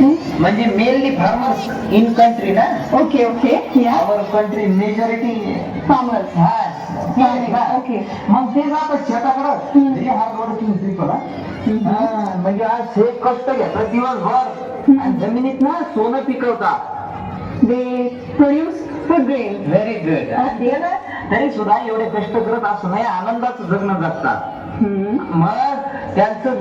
म्हणजे mainly farmers in country ना? Okay okay या our country majority farmers okay मग ते जातात शेताकडं. तरी हात हा, म्हणजे आज हे कष्ट घेतात दिवसभर आणि जमिनीत ना सोनं पिकवतात they produce food grain very good तरी सुद्धा एवढे कष्ट करत असूनही आनंदाचं जगणं जगतात. मग त्यांचं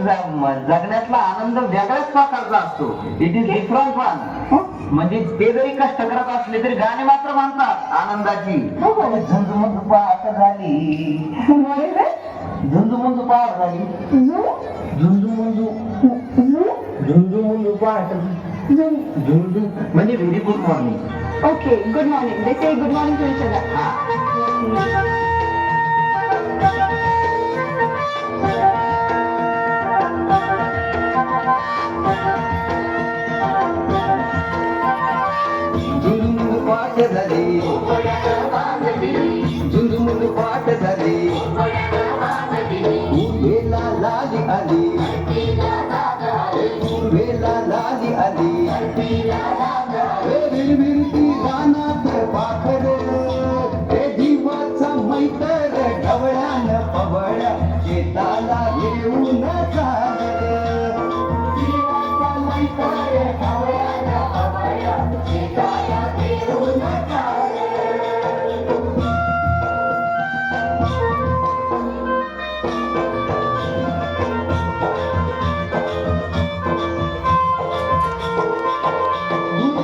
जगण्यातला आनंद वेगळ्याच प्रकारचा असतो. इट इज डिफरंट वन म्हणजे ते जरी कष्ट करत असले तरी गाणे मात्र म्हणतात आनंदाची. हो, हो. झुंजमुंज पाट झाली. झुंजमुंज पाट झाली. झुंजमुंजू. झुंजमुंजू पाट झुंजू. म्हणजे very good morning okay good morning they say good morning to each other झाली झुंजमुंज पाट झाली उभेला लाली आली उभेला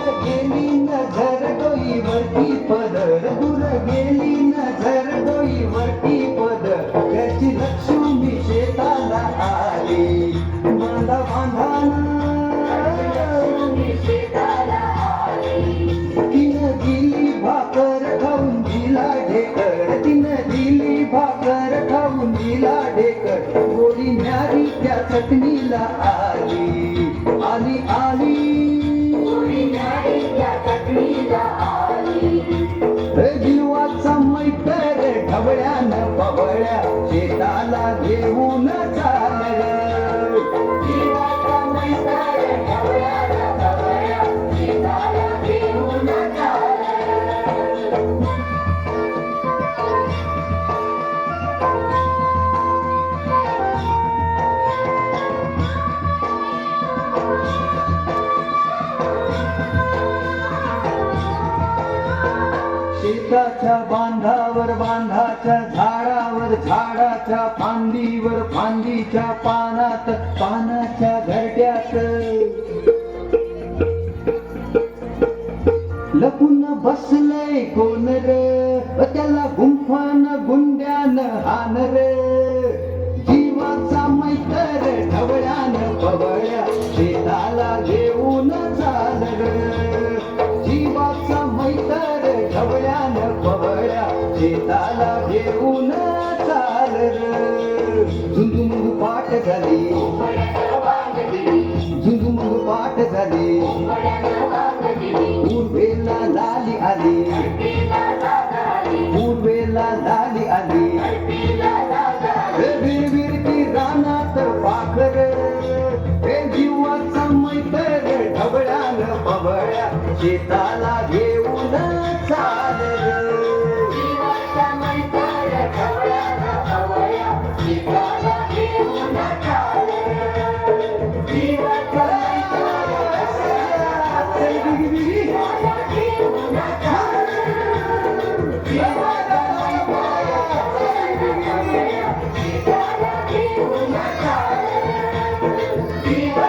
गेली नजर डोईवरती पदर दूर गेली नजर डोईवरती पदर त्याची लक्ष्मी शेताला आली. बांधा तिनं दिली भाकर खाऊन दिला ढेकर तिनं दिली भाकर खाऊन दिला ढेकर गोरी न्यारी त्या चटणीला आली आली आली. हे जीवाचा शेताच्या बांधावर बांधाच्या झाडावर झाडाच्या फांदीवर फांदीच्या पानात पानाच्या घरट्यात. लपून बसलय कोण रे? त्याला गुंफान गुंड्यान हान रे रे पाठ झाली. झुंझुमुंग पाठ झाली. पूर्वेला लाली आली. पूर्वेला लाली आली. विरविरती रानात पाखर. हे जीवाचा मैतर ढवळ्यान पवळ्या शेताला Happy